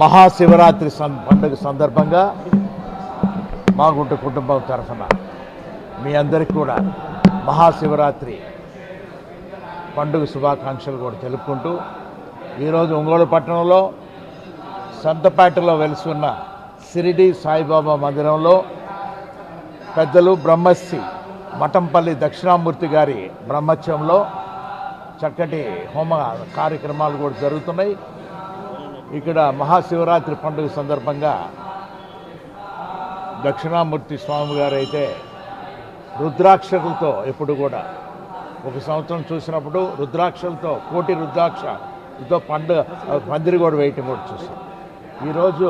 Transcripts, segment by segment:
మహాశివరాత్రి పండుగ సందర్భంగా మాగుంట కుటుంబం తరఫున మీ అందరికీ కూడా మహాశివరాత్రి పండుగ శుభాకాంక్షలు కూడా తెలుపుకుంటూ ఈరోజు ఒంగోలు పట్టణంలో సంతపేటలో వెలిసి ఉన్న సిరిడి సాయిబాబా మందిరంలో పెద్దలు బ్రహ్మశ్రీ మఠంపల్లి దక్షిణామూర్తి గారి బ్రహ్మత్యంలో చక్కటి హోమ కార్యక్రమాలు కూడా జరుగుతున్నాయి. ఇక్కడ మహాశివరాత్రి పండుగ సందర్భంగా దక్షిణామూర్తి స్వామి గారైతే రుద్రాక్షలతో ఎప్పుడు కూడా ఒక సంవత్సరం చూసినప్పుడు రుద్రాక్షలతో కోటి రుద్రాక్షతో పండుగ పందిరి కూడా వేయటం కూడా చూసాం ఈరోజు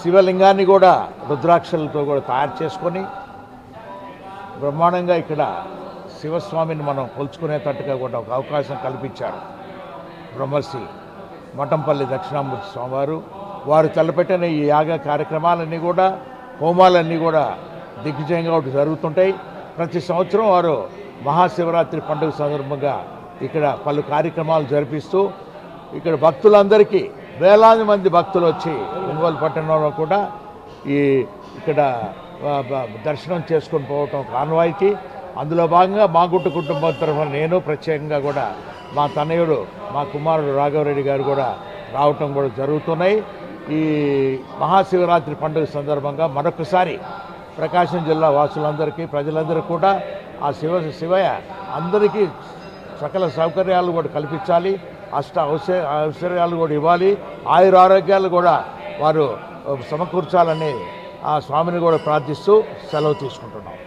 శివలింగాన్ని కూడా రుద్రాక్షలతో కూడా తయారు చేసుకొని బ్రహ్మాండంగా ఇక్కడ శివస్వామిని మనం కొలుచుకునేటట్టుగా కూడా ఒక అవకాశం కల్పించారు బ్రహ్మశ్రీ. మఠంపల్లి దక్షిణామూర్తి స్వామివారు వారు తలపెట్టిన ఈ యాగ కార్యక్రమాలన్నీ కూడా హోమాలన్నీ కూడా దిగ్విజయంగా ఒకటి జరుగుతుంటాయి. ప్రతి సంవత్సరం వారు మహాశివరాత్రి పండుగ సందర్భంగా ఇక్కడ పలు కార్యక్రమాలు జరిపిస్తూ ఇక్కడ భక్తులందరికీ వేలాది మంది భక్తులు వచ్చి ఒంగోలు పట్టణంలో కూడా ఈ ఇక్కడ దర్శనం చేసుకొని పోవటం కాన్వాయికి అందులో భాగంగా మా గుట్టు కుటుంబం తరఫున నేను ప్రత్యేకంగా కూడా మా తనయుడు మా కుమారుడు రాఘవరెడ్డి గారు కూడా రావటం కూడా జరుగుతున్నాయి. ఈ మహాశివరాత్రి పండుగ సందర్భంగా మరొకసారి ప్రకాశం జిల్లా వాసులందరికీ ప్రజలందరికీ కూడా ఆ శివ శివయ్య అందరికీ సకల సౌకర్యాలు కూడా కల్పించాలి. అష్ట ఔష కూడా ఇవ్వాలి. ఆయుర ఆరోగ్యాలు కూడా వారు సమకూర్చాలని ఆ స్వామిని కూడా ప్రార్థిస్తూ సెలవు తీసుకుంటున్నాం.